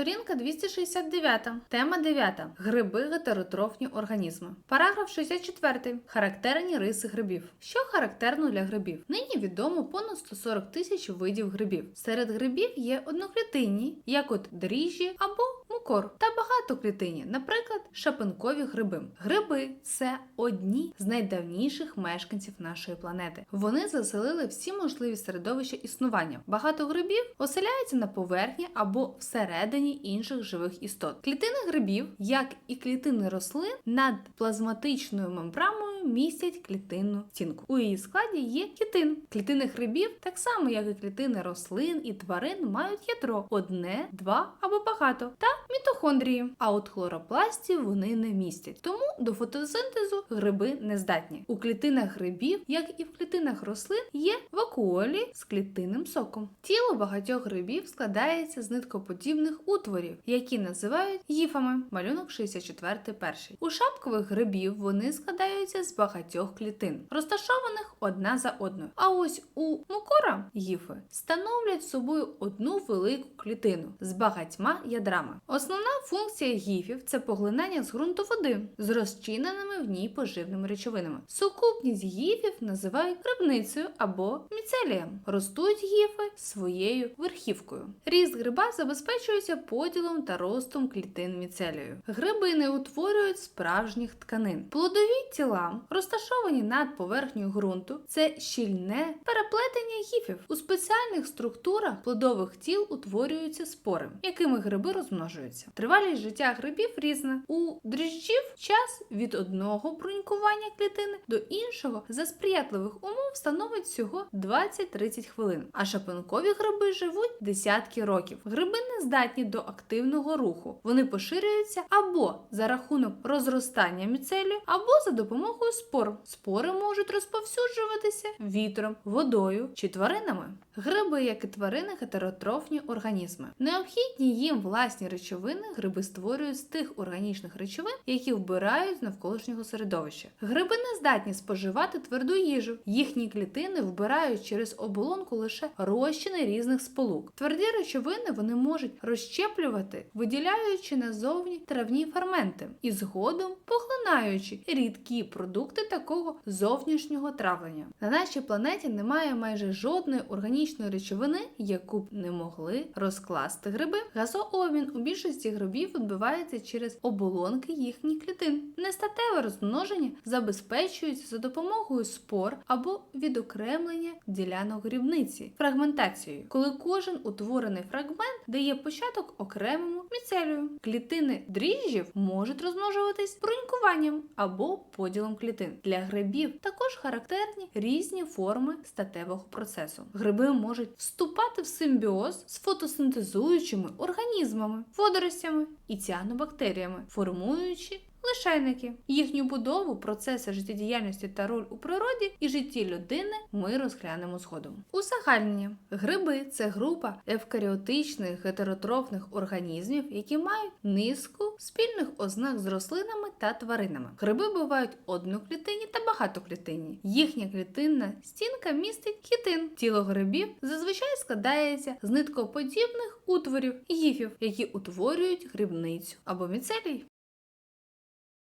Сторінка 269. Тема 9. Гриби гетеротрофні організми. Параграф 64. Характерні риси грибів. Що характерно для грибів? Нині відомо понад 140 тисяч видів грибів. Серед грибів є одноклітинні, як от дріжджі або мукор, та багатоклітинні, наприклад, шапинкові гриби. Гриби це одні з найдавніших мешканців нашої планети. Вони заселили всі можливі середовища існування. Багато грибів оселяються на поверхні або всередині інших живих істот. Клітини грибів, як і клітини рослин, над плазматичною мембраною містять клітинну стінку. У її складі є хітин. Клітини грибів, так само як і клітини рослин і тварин, мають ядро одне, два або багато та мітохондрії. А от хлоропластів вони не містять. Тому до фотосинтезу гриби не здатні. У клітинах грибів, як і в клітинах рослин, є вакуолі з клітинним соком. Тіло багатьох грибів складається з ниткоподібних утворів, які називають гіфами. Малюнок 64 перший. У шапкових грибів вони складаються з багатьох клітин, розташованих одна за одною. А ось у мукора гіфи становлять собою одну велику клітину з багатьма ядрами. Основна функція гіфів це поглинання з ґрунту води з розчиненими в ній поживними речовинами. Сукупність гіфів називають грибницею або міцелієм. Ростуть гіфи своєю верхівкою. Ріст гриба забезпечується поділом та ростом клітин міцелію. Гриби не утворюють справжніх тканин. Плодові тіла, розташовані над поверхнею ґрунту, це щільне переплетення гіфів. У спеціальних структурах плодових тіл утворюються спори, якими гриби розмножуються. Тривалість життя грибів різна. У дріжджів час від одного брунькування клітини до іншого за сприятливих умов становить всього 20-30 хвилин. А шапинкові гриби живуть десятки років. Гриби не здатні до активного руху. Вони поширюються або за рахунок розростання міцелію, або за допомогою спор. Спори можуть розповсюджуватися вітром, водою чи тваринами. Гриби, як і тварини, гетеротрофні організми. Необхідні їм власні речовини гриби створюють з тих органічних речовин, які вбирають з навколишнього середовища. Гриби не здатні споживати тверду їжу. Їхні клітини вбирають через оболонку лише розчини різних сполук. Тверді речовини вони можуть розщеплювати, виділяючи назовні травні ферменти і згодом поглинаючи рідкі продукти такого зовнішнього травлення. На нашій планеті немає майже жодної органічної речовини, яку б не могли розкласти гриби. Газообмін у більшості грибів відбувається через оболонки їхніх клітин. Нестатеве розмноження забезпечується за допомогою спор або відокремлення ділянок грибниці, фрагментацією, коли кожен утворений фрагмент дає початок окремому міцелію. Клітини дріжджів можуть розмножуватись брунькуванням або поділом клітин. Для грибів також характерні різні форми статевого процесу. Гриби можуть вступати в симбіоз з фотосинтезуючими організмами, водоростями і ціанобактеріями, формуючи лишайники. Їхню будову, процеси життєдіяльності та роль у природі і житті людини ми розглянемо згодом. Узагальнення. Гриби це група евкаріотичних гетеротрофних організмів, які мають низку спільних ознак з рослинами та тваринами. Гриби бувають одноклітинні та багатоклітинні. Їхня клітинна стінка містить хітин. Тіло грибів зазвичай складається з ниткоподібних утворів гіфів, які утворюють грибницю або міцелій.